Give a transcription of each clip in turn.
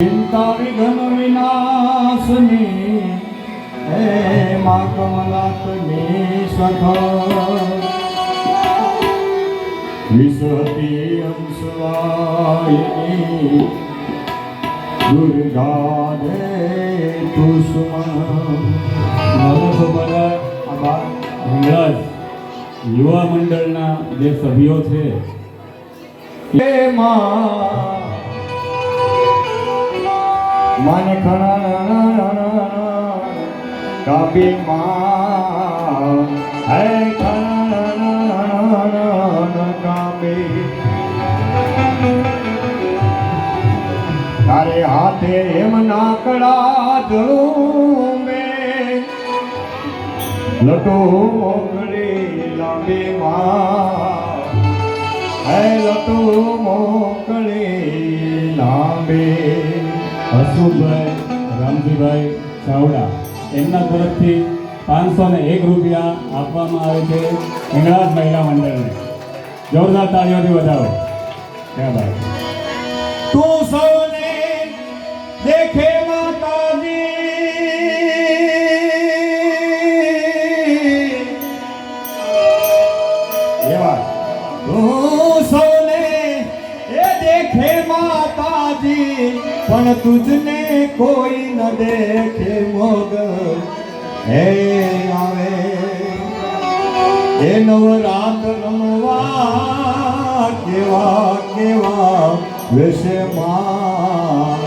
ચિંતા વિઘ્ન વિનાશની, હે મા કમલાતની સખ. વિશ્વતી અંશવાયની દુર્ગા દે કુસુમ નવસોબાના આ બા હિંગળાજ યુવા મંડળના જે સભ્યો છે હે મા મને ખણ કપી મા હે ખણા કાપી તારે હાથે એમ નાકડા જળું મેં લટો મોકળી લાંબી માં, હે લટો મોકળી લાંબી. હસમુખભાઈ રામજીભાઈ ચાવડા. એમના તરફથી પાંચસો ને એક રૂપિયા આપવામાં આવે છે હિંગળાજ મહિલા મંડળને. જોરદાર તાળીઓથી વધારો. ક્યાં બાત. તું સૌને દેખે પણ તુજને કોઈ ન દેખે મોગ. હે આવે. એ નવરાત રમવા કેવા કેવા વેશે માં.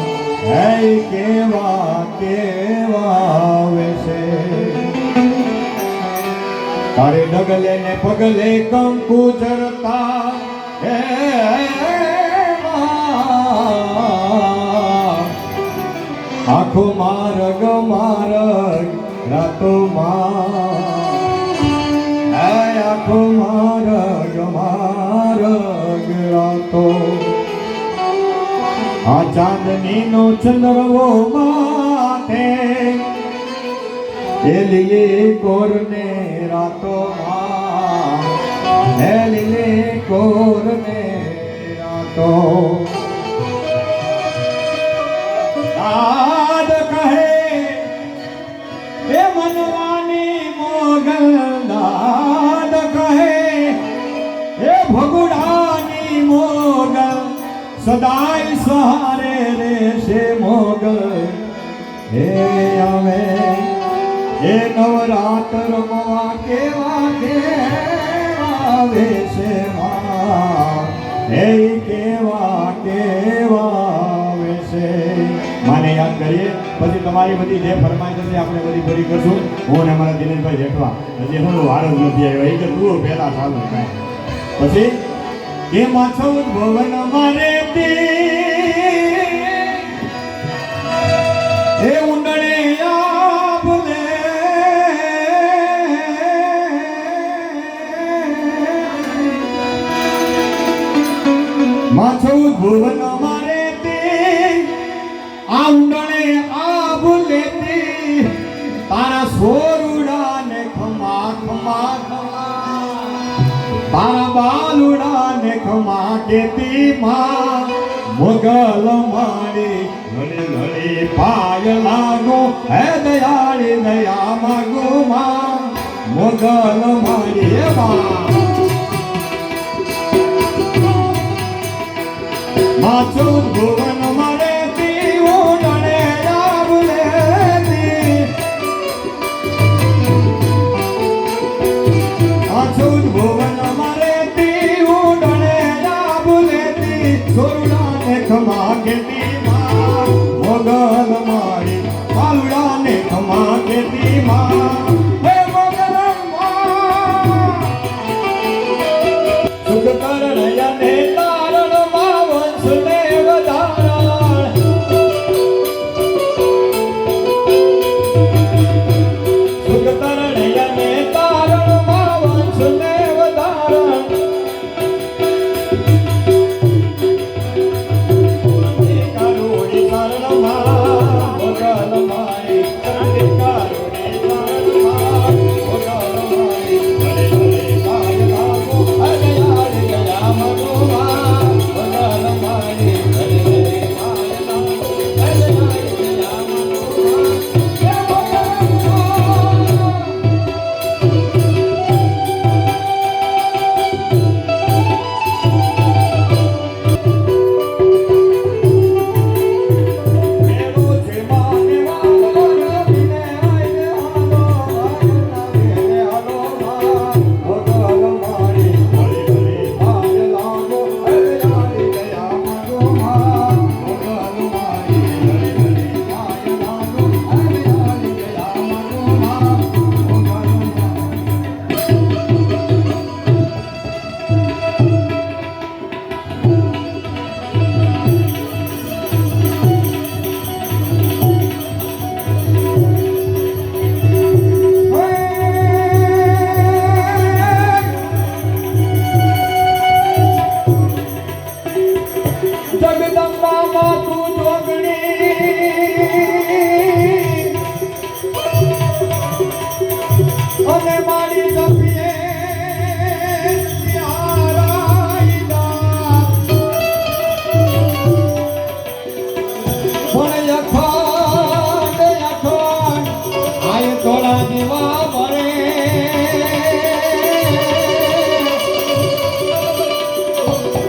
હે કેવા કેવા વિશે. તારે ડગલે ને પગલે કંકુ ચરતા આખો માર્ગ માર્ગ રાતો આખો માર્ગ માર્ગ રાતો આ ચાંદની નો ચંદ્રવો માથે એ લીલે કોરને રાતો માં હે લીલી કોરને રાતો મનવાની મોગલ કહે એ ભગુડાની મોગલ સદાય સહારે રહેશે મોગલ હે અમે એ નવરાત રમવા કેવા કેવા માં હે કેવા કેવા યાદ કરીએ. પછી તમારી બધી જે ફરમાઈશ છે આપણે બધી પૂરી કરશું. હું ને અમારા દિનેશભાઈ જેઠવા. હજી હું વાર જ નથી આવ્યો. એ તો તું પહેલા સારું થાય. પછી, એ માછવ ભવન મારે એ ઉંડળે આભલે માછવ ભુવન મારે આ ઉંડળે આભલે તે તારા સોરુડા ને ખમા ખમા ખમા તારા બાલુડા ને ખમા કેતી માં. મોગલ મારી ઘણી ઘણી પાય લાગો હે દયાળી દયા માગો માં. મોગલ હે માં. માછું ભુવન Oh.